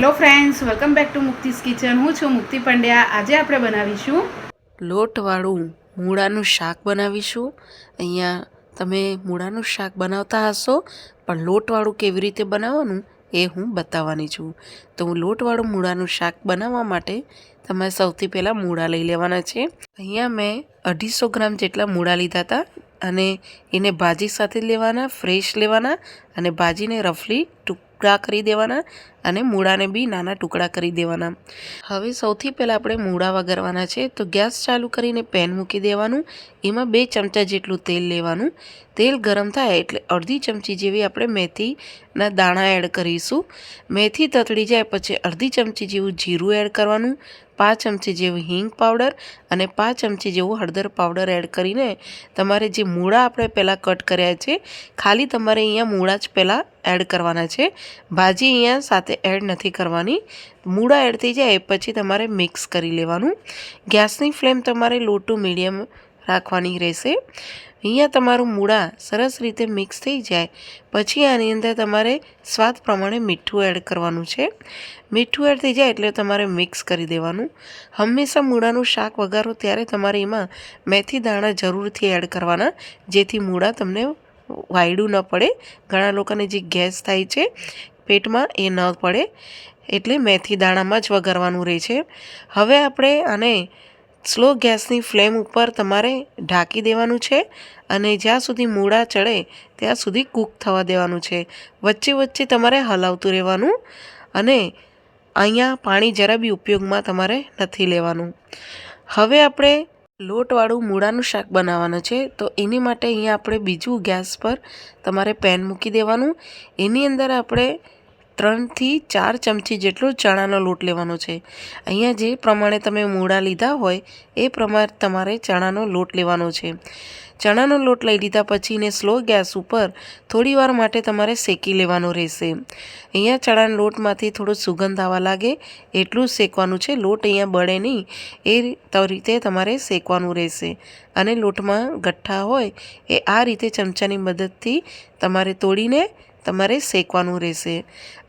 Hello friends, welcome back to મુક્તિસ kitchen. હું છું મુક્તિ પંડ્યા. આજે આપણે બનાવીશું લોટવાળું મૂળાનું શાક બનાવીશું. અહીંયા તમે મૂળાનું શાક બનાવતા હશો, પણ લોટવાળું કેવી રીતે બનાવવાનું એ હું બતાવવાની છું. તો હું લોટવાળું મૂળાનું શાક બનાવવા માટે તમારે સૌથી પહેલાં મૂળા લઈ લેવાના છે. અહીંયા મેં અઢીસો ગ્રામ જેટલા મૂળા લીધા હતા અને એને ભાજી સાથે લેવાના, ફ્રેશ લેવાના અને ભાજીને રફલી ટુકડા કરી દેવાના. અને મૂળાને બી નાના ટુકડા કરી દેવાના. હવે સૌથી પહેલાં આપણે મૂળા વઘારવાના છે, તો ગેસ ચાલુ કરીને પેન મૂકી દેવાનું. એમાં બે ચમચા જેટલું તેલ લેવાનું. તેલ ગરમ થાય એટલે અડધી ચમચી જેવી આપણે મેથીના દાણા એડ કરીશું. મેથી તતડી જાય પછી અડધી ચમચી જેવું જીરું એડ કરવાનું, પાંચ ચમચી જેવું હિંગ પાવડર અને પાંચ ચમચી જેવું હળદર પાવડર એડ કરીને તમારે જે મૂળા આપણે પહેલાં કટ કર્યા છે, ખાલી તમારે અહીંયા મૂળા જ પહેલાં એડ કરવાના છે. ભાજી અહીંયા સાથે એડ નથી કરવાની. મૂળા એડ થઈ જાય પછી તમારે મિક્સ કરી લેવાનું. ગેસની ફ્લેમ તમારે લો ટુ મીડિયમ રાખવાની રહેશે. અહીંયા તમારું મૂળા સરસ રીતે મિક્સ થઈ જાય. પછી આની અંદર તમારે સ્વાદ પ્રમાણે મીઠું એડ કરવાનું છે. મીઠું એડ થઈ જાય એટલે તમારે મિક્સ કરી દેવાનું. હંમેશા મૂળાનું શાક વઘારો ત્યારે તમારે એમાં મેથી દાણા જરૂરથી એડ કરવાના, જેથી મૂળા તમને વાયડું ન પડે. ઘણા લોકોને જે ગેસ થાય છે પેટમાં એ ન પડે એટલે મેથી દાણામાં જ વઘારવાનું રહે છે. હવે આપણે આને સ્લો ગેસની ફ્લેમ ઉપર તમારે ઢાંકી દેવાનું છે અને જ્યાં સુધી મૂળા ચડે ત્યાં સુધી કૂક થવા દેવાનું છે. વચ્ચે વચ્ચે તમારે હલાવતું રહેવાનું અને અહીંયા પાણી જરા બી ઉપયોગમાં તમારે નથી લેવાનું. હવે આપણે લોટવાળું મૂળાનું શાક બનાવવાનું છે તો એની માટે અહીંયા આપણે બીજું ગેસ પર તમારે પેન મૂકી દેવાનું. એની અંદર આપણે ત્રણથી ચાર ચમચી જેટલો ચણાનો લોટ લેવાનો છે. અહીંયા જે પ્રમાણે તમે મૂળા લીધા હોય, એ પ્રમાણે તમારે ચણાનો લોટ લેવાનો છે. ચણાનો લોટ લઈ લીધા પછી એને સ્લો ગેસ ઉપર થોડીવાર માટે તમારે શેકી લેવાનો રહેશે. અહીંયા ચણાના લોટમાંથી થોડો સુગંધ આવવા લાગે, એટલું જ શેકવાનું છે. લોટ અહીંયા બળે નહીં, એ રીતે તમારે શેકવાનું રહેશે. અને લોટમાં ગઠ્ઠા હોય, એ આ રીતે ચમચાની મદદથી તમારે તોડીને તમારે શેકવાનું રહેશે.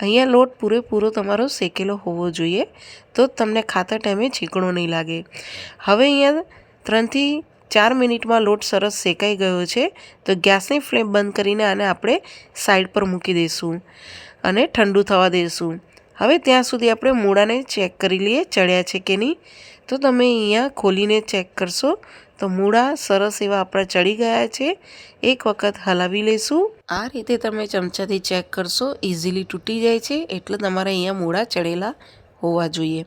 અહીંયા લોટ પૂરેપૂરો તમારો શેકેલો હોવો જોઈએ, તો તમને ખાતા ટાઈમે ચીકણો નહીં લાગે. હવે અહીંયા ત્રણથી ચાર મિનિટમાં લોટ સરસ શેકાઈ ગયો છે, તો ગેસની ફ્લેમ બંધ કરીને આને આપણે સાઈડ પર મૂકી દઈશું અને ઠંડુ થવા દઈશું. હવે ત્યાં સુધી આપણે મૂળાને ચેક કરી લઈએ ચડ્યા છે કે નહીં. તો તમે અહીંયા ખોલીને ચેક કરશો તો મૂળા સરસ એવા આપણા ચડી ગયા છે. એક વખત હલાવી લઈશું આ રીતે તમે ચમચાથી ચેક કરશો ઇઝીલી તૂટી જાય છે. એટલે તમારે અહીંયા મૂળા ચડેલા હોવા જોઈએ.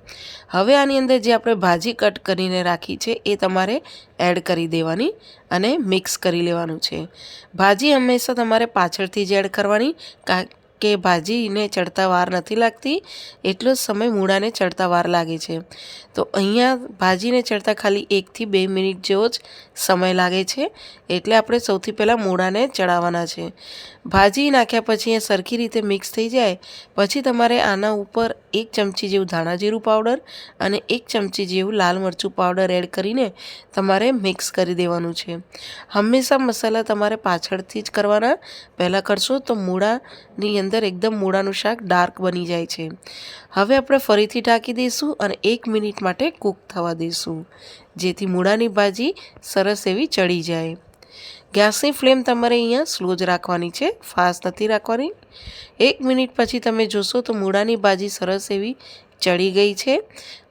હવે આની અંદર જે આપણે ભાજી કટ કરીને રાખી છે, એ તમારે એડ કરી દેવાની અને મિક્સ કરી લેવાનું છે. ભાજી હંમેશા તમારે પાછળથી જ એડ કરવાની કા ભાજીને ચડતા વાર નથી લાગતી, એટલો જ સમય મૂળાને ચડતા વાર લાગે છે. તો અહીંયા ભાજીને ચડતા ખાલી એકથી બે મિનિટ જેવો જ સમય લાગે છે, એટલે આપણે સૌથી પહેલાં મૂળાને ચડાવવાના છે. ભાજી નાખ્યા પછી એ સરખી રીતે મિક્સ થઈ જાય, પછી તમારે આના ઉપર એક ચમચી જેવું ધાણા જીરું પાવડર અને એક ચમચી જેવું લાલ મરચું પાવડર એડ કરીને તમારે મિક્સ કરી દેવાનું છે. હંમેશા મસાલા તમારે પાછળથી જ કરવાના. પહેલાં કરશો તો મૂળાની અંદર એકદમ મૂળાનું શાક ડાર્ક બની જાય છે. હવે આપણે ફરીથી ઢાંકી દઈશું અને એક મિનિટ માટે કૂક થવા દઈશું, જેથી મૂળાની ભાજી સરસ એવી ચડી જાય. ગેસની ફ્લેમ તમારે અહીંયા સ્લો જ રાખવાની છે, ફાસ્ટ નથી રાખવાની. એક મિનિટ પછી તમે જોશો તો મૂળાની ભાજી સરસ એવી ચડી ગઈ છે.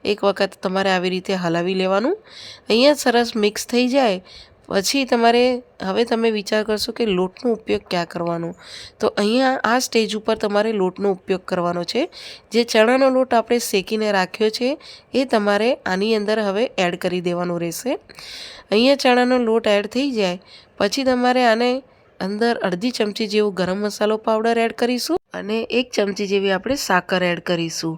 એક વખત તમારે આવી રીતે હલાવી લેવાનું. અહીંયા સરસ મિક્સ થઈ જાય પછી તમારે હવે તમે વિચાર કરશો કે લોટનો ઉપયોગ ક્યાં કરવાનો? તો અહીંયા આ સ્ટેજ ઉપર તમારે લોટનો ઉપયોગ કરવાનો છે. જે ચણાનો લોટ આપણે શેકીને રાખ્યો છે, એ તમારે આની અંદર હવે એડ કરી દેવાનો રહેશે. અહીંયા ચણાનો લોટ એડ થઈ જાય. પછી તમારે આને અંદર અડધી ચમચી જેવો ગરમ મસાલો પાવડર એડ કરીશું. અને એક ચમચી જેવી આપણે સાકર એડ કરીશું.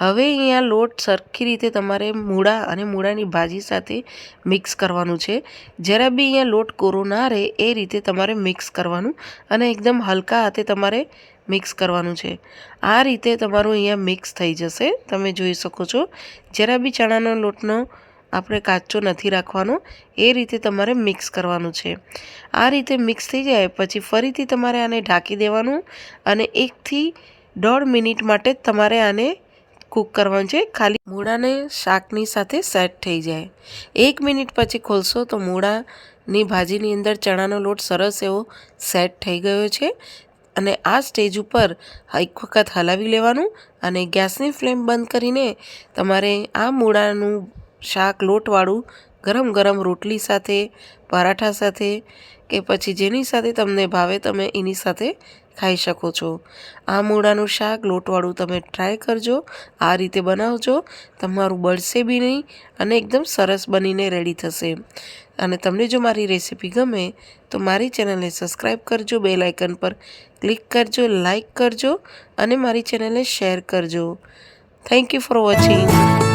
હવે અહીંયા લોટ સરખી રીતે તમારે મૂળા અને મૂળાની ભાજી સાથે મિક્સ કરવાનું છે. જરા બી અહીંયા લોટ કોરો ના રહે એ રીતે તમારે મિક્સ કરવાનું અને એકદમ હલકા હાથે તમારે મિક્સ કરવાનું છે. આ રીતે તમારું અહીંયા મિક્સ થઈ જશે. તમે જોઈ શકો છો. જરા બી ચણાનો લોટનો આપણે કાચો નથી રાખવાનો, એ રીતે તમારે મિક્સ કરવાનું છે. આ રીતે મિક્સ થઈ જાય, પછી ફરીથી તમારે આને ઢાંકી દેવાનું અને એકથી દોઢ મિનિટ માટે તમારે આને કૂક કરવાનું છે. ખાલી મૂળાને શાકની સાથે સેટ થઈ જાય. એક મિનિટ પછી ખોલશો તો મૂળાની ભાજીની અંદર ચણાનો લોટ સરસ એવો સેટ થઈ ગયો છે અને આ સ્ટેજ ઉપર એક વખત હલાવી લેવાનું અને ગેસની ફ્લેમ બંધ કરીને તમારે આ મૂળાનું શાક લોટવાળું, ગરમ ગરમ રોટલી સાથે, પરાઠા સાથે કે પછી જેની સાથે તમને ભાવે તમે એની સાથે ખાઈ શકો છો. આ મૂળાનું શાક લોટવાળું તમે ટ્રાય કરજો, આ રીતે બનાવજો. તમારું બળશે બી નહીં અને એકદમ સરસ બનીને રેડી થશે. અને તમને જો મારી રેસીપી ગમે, તો મારી ચેનલને સબસ્ક્રાઈબ કરજો બેલ આઇકન પર ક્લિક કરજો લાઇક કરજો અને મારી ચેનલને શેર કરજો. Thank you for watching